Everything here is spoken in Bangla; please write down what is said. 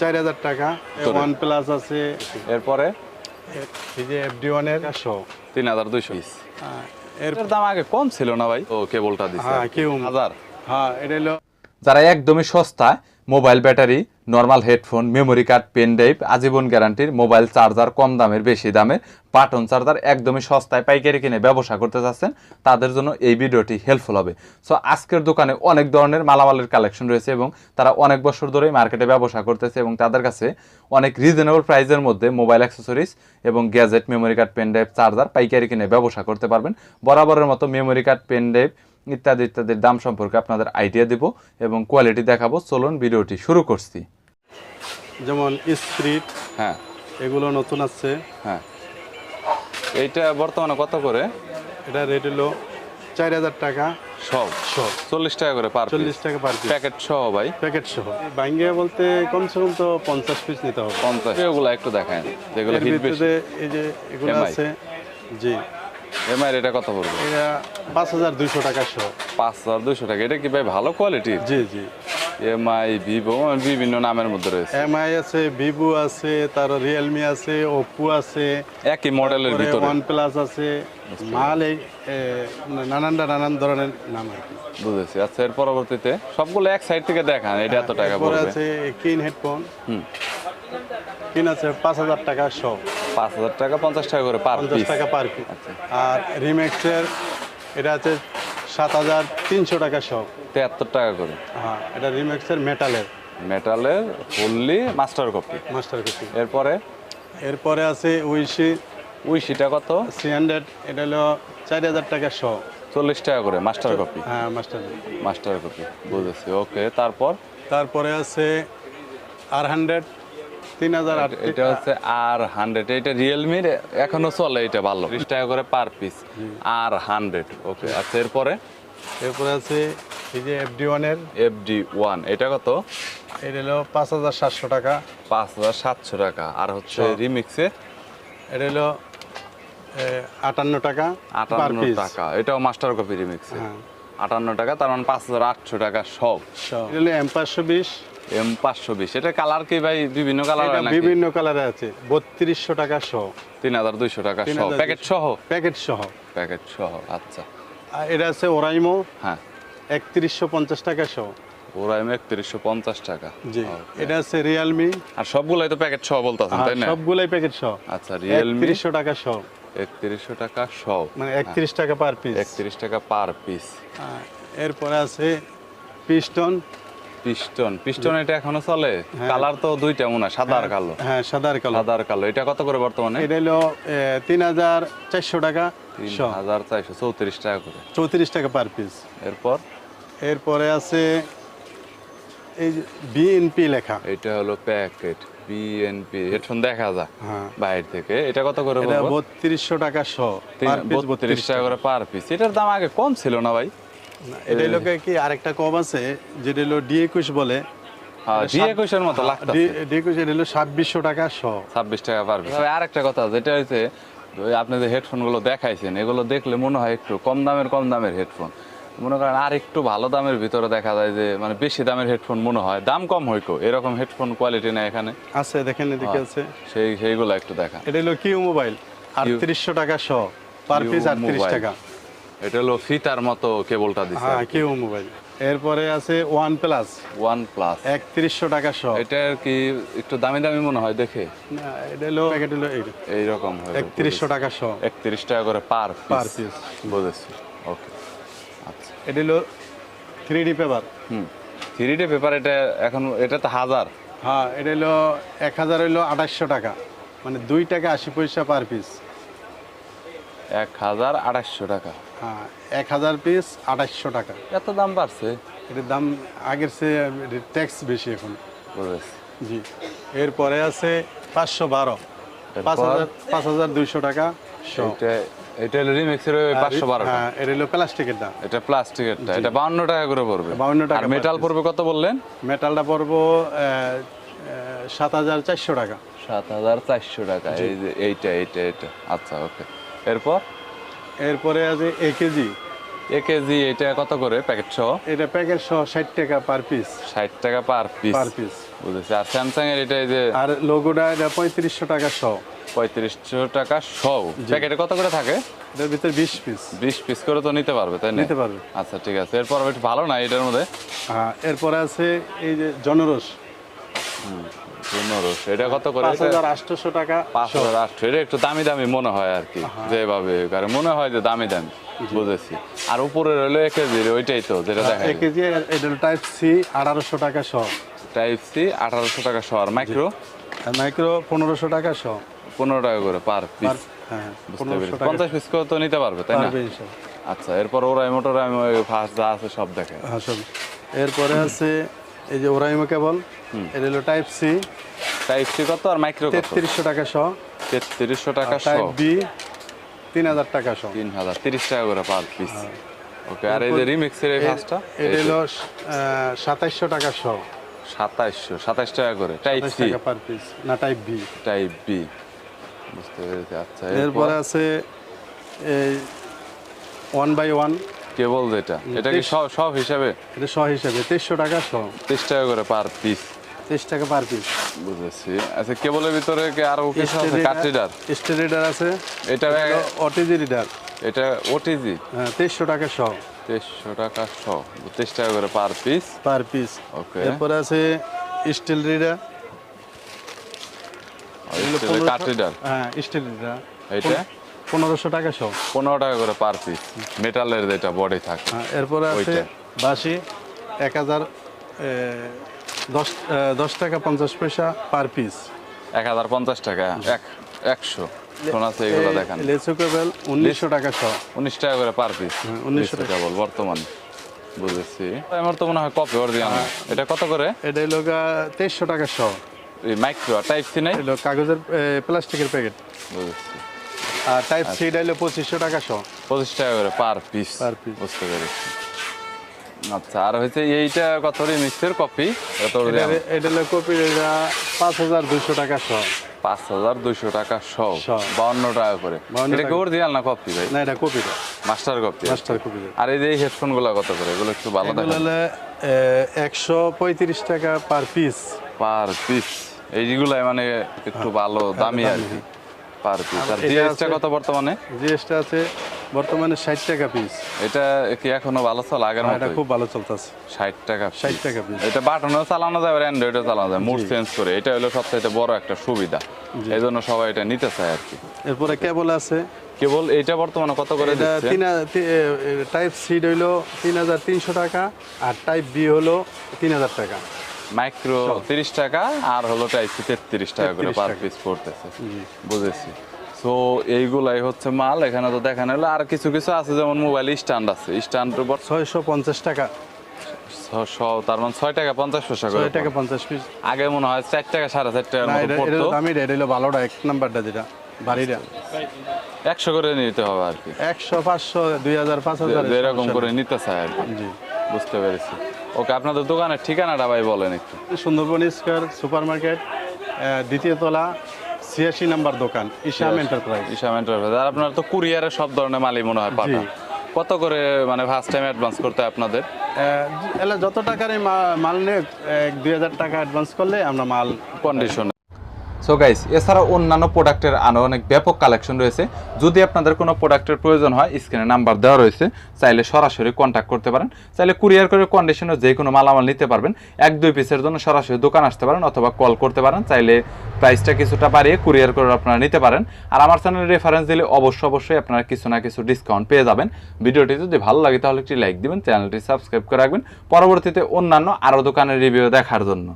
চার হাজার টাকা ওয়ান প্লাস আছে। এরপরে? এই যে এফডি ওয়ানের একশো তিন হাজার দুইশো। পিস এর এর দাম আগে কম ছিল না ভাই? ও কেবলটা দিচ্ছে হ্যাঁ, হাজার। হ্যাঁ এটা হলো যারা একদমই সস্তা mobile battery normal headphone memory card pen drive আজীবন গ্যারান্টির মোবাইল চার্জার কম দামের, বেশি দামের বাটন চার্জার একদমই সস্তায় পাইকারি কিনে ব্যবসা করতে চাচ্ছেন, তাদের জন্য এই ভিডিওটি হেল্পফুল হবে। সো আজকের দোকানে অনেক ধরনের মালামালের কালেকশন রয়েছে এবং তারা অনেক বছর ধরেই মার্কেটে ব্যবসা করতেছে এবং তাদের কাছে অনেক রিজনেবল প্রাইসের মধ্যে মোবাইল অ্যাক্সেসরিজ এবং gadget memory card pen drive charger পাইকারি কিনে ব্যবসা করতে পারবেন। বরাবরের মতো মেমোরি কার্ড পেন ড্রাইভ ইত্যাদি ইত্যাদির দাম সম্পর্কে আপনাদের আইডিয়া দিব এবং কোয়ালিটি দেখাবো। চলুন ভিডিওটি শুরু করছি। যেমন স্প্রিট হ্যাঁ। এগুলো নতুন আছে হ্যাঁ। এইটা বর্তমানে কত করে? এটা রেট হলো চার হাজার টাকা। সব। সহ চল্লিশ টাকা করে পার চল্লিশ টাকা পার প্যাকেট সহ ভাই। প্যাকেট সহ। বাইঙ্গিয়া বলতে কমসে কম তো পঞ্চাশ পিস নিতে হবে। পঞ্চাশ। এগুলো একটু দেখায়। যেগুলো এই যে এগুলো আছে জি। এমআই এটা কত পড়বে? এটা পাঁচ হাজার দুইশো টাকা সহ। পাঁচ হাজার দুশো টাকা। এটা কি ভাই ভালো কোয়ালিটির জি জি। এমআই ভিভো বিভিন্ন নামের মধ্যে রয়েছে। এমআই আছে ভিভো আছে তার রিয়েলমি আছে ওপো আছে একই মডেলের ভিতরে। ওয়ান প্লাস আছে মাল এই নানানটা নানান ধরনের নাম আর কি। বুঝেছি। আচ্ছা এর পরবর্তীতে সবগুলো এক সাইড থেকে দেখান এটা এত টাকা পড়বে। আছে কিন হেডফোন হুম। কিন আছে পাঁচ হাজার টাকা সহ। পাঁচ হাজার টাকা পঞ্চাশ টাকা করে পার পঞ্চাশ টাকা পার পিস। আর রিমেক্সের এটা আছে সাত হাজার তিনশো টাকা সহ তেহাত্তর টাকা করে। হ্যাঁ এটা রিমেক্সের মেটালের মেটালের fully master copy master copy এরপরে? এরপরে আছে উইশি উইশিটা কত? থ্রি হান্ড্রেড এটা হলো চার হাজার টাকা সহ চল্লিশ টাকা করে মাস্টার কপি হ্যাঁ মাস্টার মাস্টার কপি বুঝেছি ওকে তারপর? তারপরে আছে আর হান্ড্রেড তিন হাজার আট এটা হচ্ছে আর হান্ড্রেড এটা রিয়েলমির এখনও চলে এটা ভালো। বিশ টাকা করে পার পিস আর হান্ড্রেড ওকে আচ্ছা এরপরে? এরপরে আছে এই যে এফডি ওয়ানের এফ ডি ওয়ান এটা কত? এটা হলো পাঁচ হাজার সাতশো টাকা। পাঁচ হাজার সাতশো টাকা। আর হচ্ছে সব। রিমিক্সে এটা হলো আটান্ন টাকা আটান্ন টাকা। এটাও মাস্টার কপি রিমিক্সে হ্যাঁ। আটান্ন টাকা তার মানে পাঁচ হাজার আটশো টাকা সব। এটা হলো এম পাঁচশো বিশ। এম পাঁচশো বিশ। এটা কালার কি ভাই? বিভিন্ন কালার বিভিন্ন কালারে আছে। বত্রিশশো টাকা সহ। তিন হাজার দুইশো টাকা সহ। প্যাকেট সহ? প্যাকেট সহ। প্যাকেট সহ আচ্ছা। আর এটা আছে ওরাইমো। হ্যাঁ। একত্রিশশো পঞ্চাশ টাকা সহ। ওরা এম একত্রিশশো পঞ্চাশ টাকা। জি। এটা আছে রিয়েলমি। আর সবগুলাই তো প্যাকেট সহ বলতেছেন তাই না? সবগুলাই প্যাকেট সহ। আচ্ছা রিয়েলমি একত্রিশশো টাকা সহ। একত্রিশশো টাকা সহ। মানে একত্রিশ টাকা পার পিস একত্রিশ টাকা পার পিস এরপরে আছে পিস্টন। পিস্টন পিস্টন এটা এখনও চলে? কালার তো দুইটা মনে হয় সাদা আর কালো। হ্যাঁ সাদার কালো। সাদা আর কালো এটা কত করে বর্তমানে? এটা হলো তিন হাজার চারশো টাকা তিন হাজার চারশো চৌত্রিশ টাকা করে। চৌত্রিশ টাকা পার পিস। এরপর? এরপরে আছে এই বিএনপি লেখা। এটা হলো প্যাকেট বিএনপি হেডফোন দেখা যায় হ্যাঁ। বাইরে থেকে। এটা কত করে বত্রিশশো টাকা পিস বত্রিশ টাকা করে পার পিস। এটার দাম আগে কম ছিল না ভাই? এটা হলো কি আরেকটা কম আছে যেটা হলো ডি একুশ বলে। হ্যাঁ একুশের মতো লাগতেছে। ডি একুশ এটা হলো ছাব্বিশশো টাকা সহ ছাব্বিশ টাকা পার পিস আর কথা যেটা হচ্ছে আপনি যে হেডফোন দেখাইছেন এগুলো দেখলে মনে হয় একটু কম দামের কম দামের হেডফোন মনে করেন আর একটু ভালো দামের ভিতরে দেখা যায় যে মানে বেশি দামের হেডফোন মনে হয়। দাম কম হইকো এরকম হেডফোন কোয়ালিটি নেই এখানে। আছে দেখেন এদিকে আছে। সেই সেইগুলো একটু দেখা। এটা হলো কিউ মোবাইল আটত্রিশশো টাকা সহ পার পিস আটত্রিশ টাকা। এটা হলো ফিতার মতো কেবলটা দিচ্ছে হ্যাঁ কিউ মোবাইল। এরপরে আছে ওয়ান প্লাস ওয়ান প্লাস একত্রিশশো টাকা সহ এটা আর কি একটু দামি দামি মনে হয় দেখে? না, এটা হলো প্যাকেট হলো এইরকম একত্রিশশো টাকা সহ একত্রিশ টাকা করে পার পার পিস বুঝেছি। ওকে আচ্ছা। এটা হলো থ্রি ডি পেপার হুম। থ্রি ডে পেপার এটা এখন এটা তো হাজার। হ্যাঁ এটা হলো এক হাজার হইল আঠাশশো টাকা। মানে দুই টাকা আশি পয়সা পার পিস এক হাজার আড়াইশো টাকা। হ্যাঁ এক হাজার পিস আঠাশশো টাকা। এত দাম বাড়ছে? এটার দাম আগের চেয়ে ট্যাক্স বেশি এখন। জি। এরপরে আছে পাঁচশো বারো। পাঁচ হাজার পাঁচ হাজার দুইশো টাকা সহ। এটা হলো রিমিক্সের পাঁচশো বারো হ্যাঁ এটা হলো প্লাস্টিকের দাম। এটা প্লাস্টিকেরটা এটা বাউন্ন টাকা করে পড়বে। 52 টাকা মেটাল পড়বে কত বললেন? মেটালটা পড়ব সাত হাজার চারশো টাকা। সাত হাজার চারশো টাকা। এই যে এইটা এইটা এইটা। আচ্ছা ওকে। এরপর? এরপরে আছে এ কেজি। এ কেজি এটা কত করে প্যাকেট সহ? এটা প্যাকেট সহ ষাট টাকা পার পিস ষাট টাকা পার পিস পার পিস বুঝেছি। আর স্যামসাং এর এটা এই যে আর লোগোটা এটা পঁয়ত্রিশশো টাকা সহ। পঁয়ত্রিশশো টাকা শো প্যাকেটে কত করে থাকে? এটার ভিতরে বিশ পিস বিশ পিস করে তো নিতে পারবে তাই না? নিতে পারবে। আচ্ছা ঠিক আছে। এরপর একটু ভালো না এটার মধ্যে? হ্যাঁ এরপরে আছে এই যে জনরস পনেরোশো এটা কত করে পাঁচ হাজার আটশোশো টাকা পাঁচ হাজার আটশো এটা একটু দামি দামি মনে হয় আর কি যেভাবে কারণ মনে হয় যে দামি দামি বুঝেছি। আর উপরে রইল এক কেজির ওইটাই তো যেটা দেখা এক কেজি এটা টাইপ সি আঠারোশো টাকা সহ টাইপ সি আঠারোশো টাকা শো। আর মাইক্রো মাইক্রো পনেরোশো টাকা সহ পনেরো টাকা করে পার পিস হ্যাঁ টাকা পঞ্চাশ পিস করে তো নিতে পারবে তাই না? আচ্ছা এরপর ওরাই মোটর আমি ফার্স্ট যা আছে সব দেখে হ্যাঁ সব। এরপরে আছে এই যে ওরাইমো কেবল এটা হলো টাইপ সি টাইপ সি কত আর মাইক্রো কত? তেত্রিশশো টাকা সহ তেত্রিশশো টাকা টাইপ বি তিন হাজার টাকা সহ তিন হাজার তিরিশ টাকা করে পার পিস ওকে আর এই যে রিমিক্সের এই ফার্স্টটা এটা হলো সাতাইশশো টাকা সহ সাতাইশশো সাতাইশ টাকা করে। টাইপ সি টাকা পার পিস না টাইপ বি টাইপ বি বুঝতে পেরেছি। আচ্ছা এরপরে আছে এই ওয়ান বাই ওয়ান কেবল যেটা? এটা কি সব সব হিসাবে? এটা সহ হিসাবে তেইশশো টাকা সহ তিরিশ টাকা করে পার পিস তেইশ টাকা পার পিস বুঝেছি। আচ্ছা কেবলের ভিতরে কি আরও কিছু আছে? কাট রিডার স্টে রিডার আছে। এটা ওটিজি রিডার। এটা ওটিজি হ্যাঁ তেইশশো টাকা সহ তেইশশো টাকা শো। তেইশ টাকা করে per piece per piece okay এরপরে আছে স্টিল রিডার। Cut reader? হ্যাঁ স্টিল রিডার। এটা পনেরোশো টাকা সহ পনেরো টাকা করে পার পিস মেটালের যেটা বডি থাকে হ্যাঁ এরপরে আছে বাসি এক হাজার দশ দশ টাকা পঞ্চাশ পয়সা পার পিস এক হাজার পঞ্চাশ টাকা এক একশো। এগুলো দেখান। লেসু কেবল উনিশশো টাকা সহ উনিশ টাকা করে পার পিস হ্যাঁ, 1900 টাকা। কেবল বর্তমানে বুঝেছি। আমার তো মনে হয় কপি অরিজিনাল এটা কত করে? এটা হলো তেইশশো টাকা সহ এই মাইক্রো টাইপ সি নাই? এলো কাগজের প্লাস্টিকের প্যাকেট বুঝেছি। আর টাইপ সি এটা হলো পঁচিশশো টাকা সহ। পঁচিশ টাকা করে পার পিস Per piece। বুঝতে পেরেছি। আচ্ছা আর হচ্ছে এইটা কত রিমিক্সের কপি? কত এটা হলো কপি এটা পাঁচ হাজার দুশো টাকা সহ। পাঁচ হাজার দুইশো টাকা সহ। বাউন্ন টাকা করে। 52 এটা কি টাকা। না কপি ভাই? না এটা কপিটা মাস্টার কপি মাস্টার কপি আর এই যে হেডফোনগুলো কত করে? এগুলো একটু ভালো দেখেন। একশো পঁয়ত্রিশ টাকা পার পিস পার পিস এইগুলাই মানে একটু ভালো দামি আর কি। পার পিস আর আর জিএসটা কত বর্তমানে? জিএসটা আছে বর্তমানে ষাট টাকা পিস এটা কি এখনও ভালো চলে? আগের এটা খুব ভালো চলতেছে। ষাট টাকা 60 টাকা piece। এটা বাটনও চালানো যাবে অ্যান্ড্রয়েডও চালানো যায় মুড চেঞ্জ করে। এটা হলো সবচাইতে বড় একটা সুবিধা। এই জন্য সবাই এটা নিতে চায় আর কি। এরপরে কেবল আছে। কেবল এটা বর্তমানে কত করে এটা দিচ্ছে? টাইপ সি হাজার তিনশো টাকা আর টাইপ বি হলো তিন হাজার টাকা। মাইক্রো তিরিশ টাকা আর হলো টাইপ তেত্রিশ টাকা করে পার পিস পড়তেছে। বুঝেছি। তো এইগুলাই হচ্ছে মাল এখানে তো দেখানো হলো। আর কিছু কিছু আছে যেমন মোবাইল স্ট্যান্ড আছে। স্ট্যান্ড ছয়শো পঞ্চাশ টাকা। তার মানে ছয় টাকা পঞ্চাশ পয়সা করে টাকা পঞ্চাশ পিস আগে মনে হয় চার টাকা সাড়ে চার পড়তো। হলো ভালোটা এক নাম্বারটা যেটা বাড়িটা। একশো করে নিতে হবে আর কি। একশো পাঁচশো দুই হাজার পাঁচ হাজার এরকম করে নিতে চাই আর কি। বুঝতে পেরেছি। ওকে আপনাদের দোকানের ঠিকানাটা ভাই বলেন একটু। সুন্দরবন স্কোয়ার সুপার মার্কেট দ্বিতীয় তলা ছিয়াশি নাম্বার দোকান ইসাম এন্টারপ্রাইজ। ইসাম এন্টারপ্রাইজ। আর আপনার তো কুরিয়ারে সব ধরনের মালই মনে হয় পাঠান। কত করে মানে ফার্স্ট টাইম অ্যাডভান্স করতে হয় আপনাদের? এলে যত টাকার মাল নেই এক দুই হাজার টাকা অ্যাডভান্স করলে আমরা মাল কন্ডিশন সো গাইস এছাড়াও অন্যান্য প্রোডাক্টের আরও অনেক ব্যাপক কালেকশন রয়েছে। যদি আপনাদের কোনো প্রোডাক্টের প্রয়োজন হয়, স্ক্রিনে নাম্বার দেওয়া রয়েছে। চাইলে সরাসরি কন্ট্যাক্ট করতে পারেন। চাইলে কুরিয়ার করে কন্ডিশনে যে কোনো মালামাল নিতে পারবেন। এক, দুই পিসের জন্য সরাসরি দোকান আসতে পারেন অথবা কল করতে পারেন। চাইলে প্রাইসটা কিছুটা বাড়িয়ে কুরিয়ার করে আপনারা নিতে পারেন। আর আমার চ্যানেলে রেফারেন্স দিলে অবশ্যই অবশ্যই আপনারা কিছু না কিছু ডিসকাউন্ট পেয়ে যাবেন। ভিডিওটি যদি ভালো লাগে তাহলে একটি লাইক দিবেন চ্যানেলটি সাবস্ক্রাইব করে রাখবেন। পরবর্তীতে অন্যান্য আরও দোকানের রিভিউ দেখার জন্য।